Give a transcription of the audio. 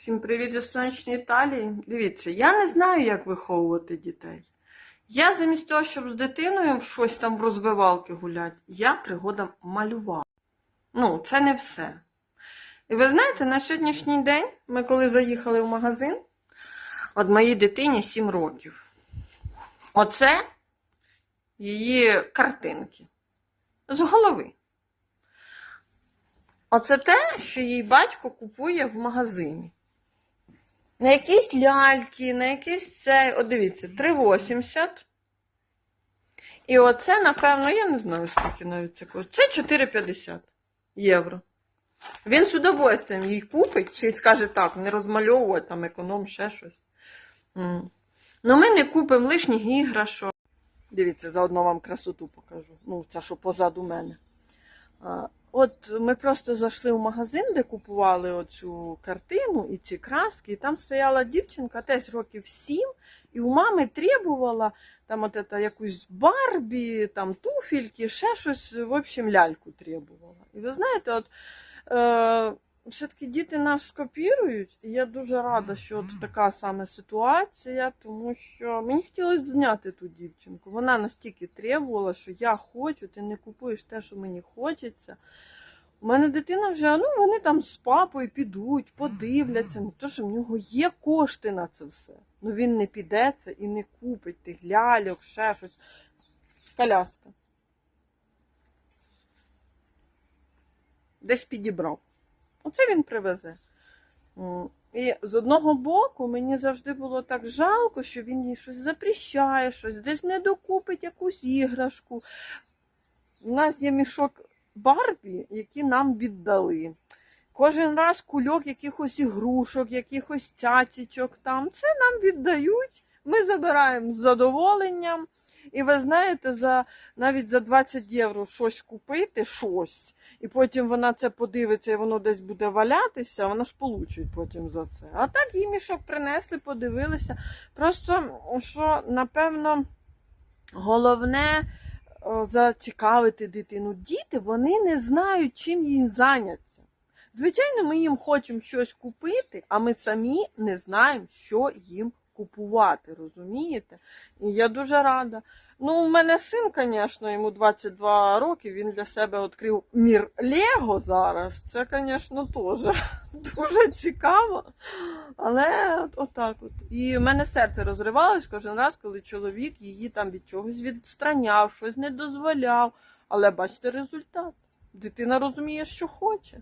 Всім привіт із сонячної Італії. Дивіться, я не знаю, як виховувати дітей. Я замість того, щоб з дитиною щось там в розвивалки гуляти, я пригодом малювала. Ну, це не все. І ви знаєте, на сьогоднішній день ми коли заїхали в магазин, от моїй дитині 7 років. Оце її картинки. З голови. Оце те, що їй батько купує в магазині. На якісь ляльки, на якісь цей, от дивіться, 3,80. І оце, напевно, я не знаю, скільки навіть це коштує. Це 4,50 євро. Він з удовольствием їй купить, чи скаже так, не розмальовувати, там економ, ще щось. Ну, ми не купимо лишніх іграшок. Дивіться, заодно вам красоту покажу. Ну, це що позаду мене. От ми просто зайшли в магазин, де купували оцю картину і ці краски, і там стояла дівчинка, десь років сім, і у мами требувала там от это, якусь Барбі, там туфельки, ще щось, в общем, ляльку требувала. І ви знаєте, от е, все-таки діти нас скопірують, і я дуже рада, що от така саме ситуація, тому що мені хотілося зняти ту дівчинку. Вона настільки требувала, що я хочу, ти не купуєш те, що мені хочеться. У мене дитина вже, ну вони там з папою підуть, подивляться. Ну то що в нього є кошти на це все. Ну він не піде це і не купить тих ляльок, ще щось. Коляска. Десь підібрав. Оце він привезе. І з одного боку мені завжди було так жалко, що він їй щось запрещає, щось десь не докупить якусь іграшку. У нас є мішок Барбі, які нам віддали. Кожен раз кульок якихось ігрушок, якихось цяцічок там. Це нам віддають. Ми забираємо з задоволенням. І ви знаєте, за навіть за 20 євро щось купити, щось, і потім вона це подивиться, і воно десь буде валятися, вона ж получить потім за це. А так їй мішок принесли, подивилися. Просто що, напевно, головне зацікавити дитину. Діти вони не знають, чим їм зайняться. Звичайно, ми їм хочемо щось купити, а ми самі не знаємо, що їм купувати, розумієте? І я дуже рада. Ну, у мене син, звісно, йому 22 роки, він для себе відкрив мір Лего зараз. Це, звісно, теж дуже цікаво. Але от- отак от. І в мене серце розривалось кожен раз, коли чоловік її там від чогось відстраняв, щось не дозволяв. Але бачите результат. Дитина розуміє, що хоче.